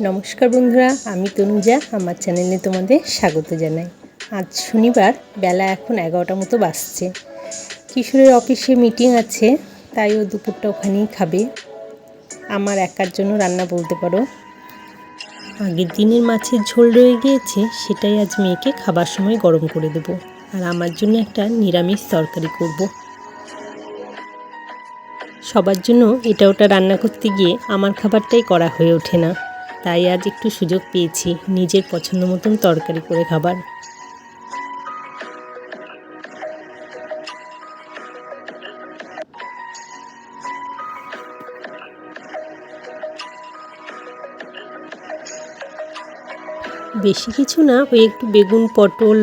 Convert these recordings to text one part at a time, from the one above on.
নমস্কার বন্ধুরা, আমি তনুজা, আমার চ্যানেলে তোমাদের স্বাগত জানাই। আজ শনিবার, বেলা এখন এগারোটা মতো বাজছে। কিশোরের অফিসে মিটিং আছে, তাই ও দুপুরটা ওখানেই খাবে। আমার একার জন্য রান্না বলতে পারো। আগের দিনের মাছের ঝোল রয়ে গিয়েছে, সেটাই আজ মেয়েকে খাবার সময় গরম করে দেব। আর আমার জন্য একটা নিরামিষ তরকারি করব। সবার জন্য এটা ওটা রান্না করতে গিয়ে আমার খাবারটাই করা হয়ে ওঠে না। তাই আজ একটু সুযোগ পেয়েছি নিজের পছন্দ মতন তরকারি করে খাবার। বেশি কিছু না, ওই একটু বেগুন, পটল,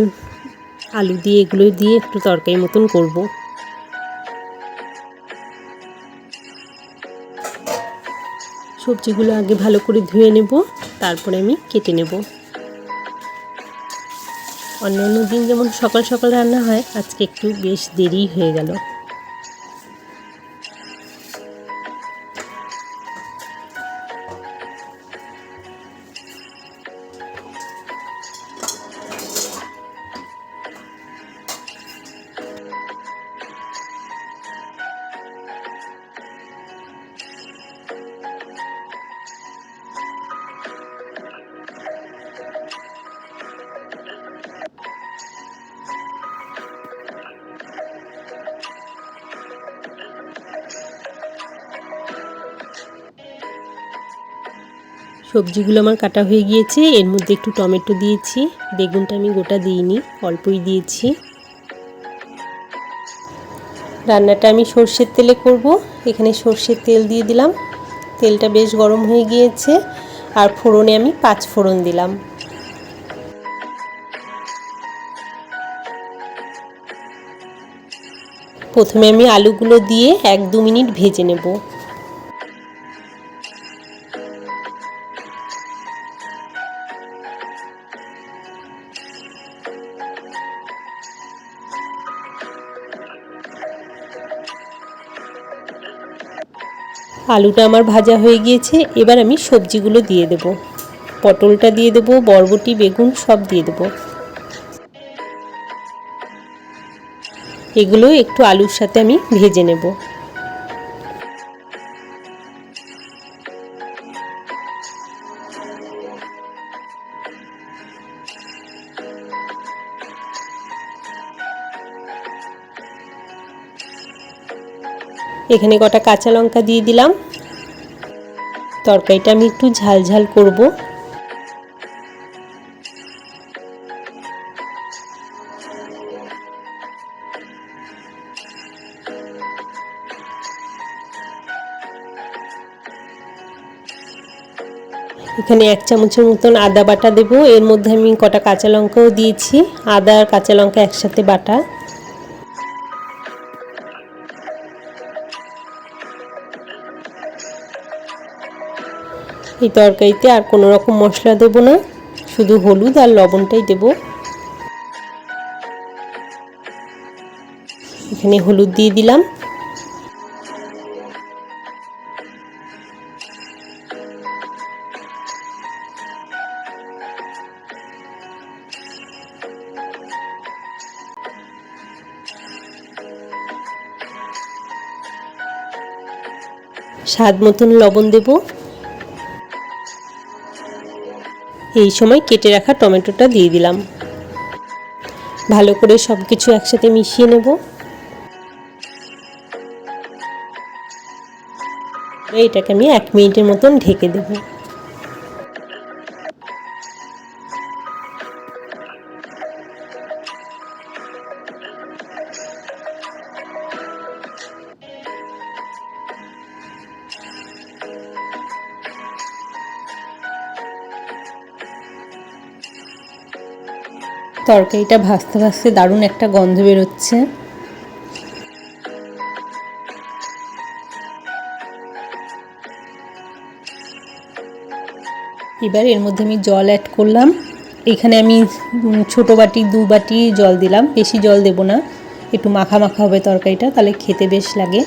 আলু দিয়ে এগুলো দিয়ে একটু তরকারি মতন করব। সবজিগুলো আগে ভালো করে ধুয়ে নেব, তারপরে আমি কেটে নেব। অন্য অন্য দিন যেমন সকাল সকাল রান্না হয়, আজকে একটু বেশ দেরি হয়ে গেল। সবজিগুলো আমার কাটা হয়ে গিয়েছে। এর মধ্যে একটু টমেটো দিয়েছি। বেগুনটা আমি গোটা দিইনি, অল্পই দিয়েছি। রান্নাটা আমি সর্ষের তেলে করব। এখানে সর্ষের তেল দিয়ে দিলাম। তেলটা বেশ গরম হয়ে গিয়েছে। আর ফোড়নে আমি পাঁচ ফোড়ন দিলাম। প্রথমে আমি আলুগুলো দিয়ে এক দু মিনিট ভেজে নেব। আলুটা আমার ভাজা হয়ে গিয়েছে, এবার আমি সবজিগুলো দিয়ে দেব। পটলটা দিয়ে দেব, বরবটি, বেগুন সব দিয়ে দেব। এগুলো একটু আলুর সাথে আমি ভেজে নেব। এখানে কটা কাঁচা লঙ্কা দিয়ে দিলাম। তরকারিটা আমি একটু ঝাল ঝাল করব। এখানে এক চামচের মতন আদা বাটা দেবো। এর মধ্যে আমি কটা কাঁচা লঙ্কাও দিয়েছি। আদা আর কাঁচা লঙ্কা একসাথে বাটা। এই তরকারিতে আর কোনো রকম মশলা দেব না, শুধু হলুদ আর লবণটাই দেব। এখানে হলুদ দিয়ে দিলাম। স্বাদ মতন লবণ দেবো। এই সময় কেটে রাখা টমেটোটা দিয়ে দিলাম। ভালো করে সব কিছু একসাথে মিশিয়ে নেব। এটাকে আমি এক মিনিটের মতন ঢেকে দেবো। তরকারিটা ভাজতে ভাজতে দারুণ একটা গন্ধ বেরোচ্ছে। এবার এর মধ্যে আমি জল অ্যাড করলাম। এখানে আমি ছোট বাটি, দু বাটি জল দিলাম। বেশি জল দেব না। একটু মাখা মাখা হবে তরকারিটা, তাহলে খেতে বেশ লাগে।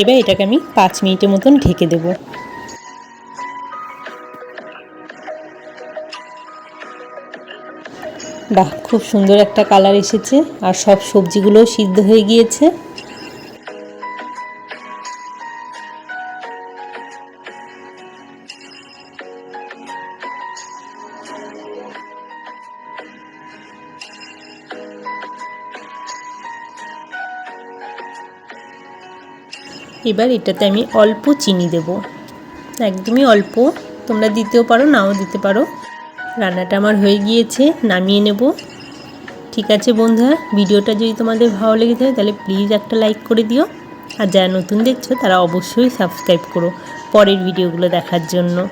এবার এটাকে আমি পাঁচ মিনিটের মতন ঢেকে দেব। বাহ, খুব সুন্দর একটা কালার এসেছে। আর সব সবজিগুলো সিদ্ধ হয়ে গিয়েছে। এবার এটাতে আমি অল্প চিনি দেব। একদমই অল্প, তোমরা দিতেও পারো, নাও দিতে পারো। রান্নাটা আমার হয়ে গিয়েছে, নামিয়ে নেব। ঠিক আছে বন্ধুরা, ভিডিওটা যদি তোমাদের ভালো লেগে থাকে তাহলে প্লিজ একটা লাইক করে দিও। আর যারা নতুন দেখছ, তারা অবশ্যই সাবস্ক্রাইব করো পরের ভিডিওগুলো দেখার জন্য।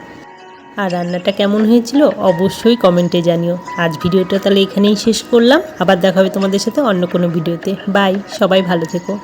আর রান্নাটা কেমন হয়েছিল, অবশ্যই কমেন্টে জানিও। আজ ভিডিওটা তাহলে এখানেই শেষ করলাম। আবার দেখা হবে তোমাদের সাথে অন্য কোনো ভিডিওতে। বাই, সবাই ভালো থেকো।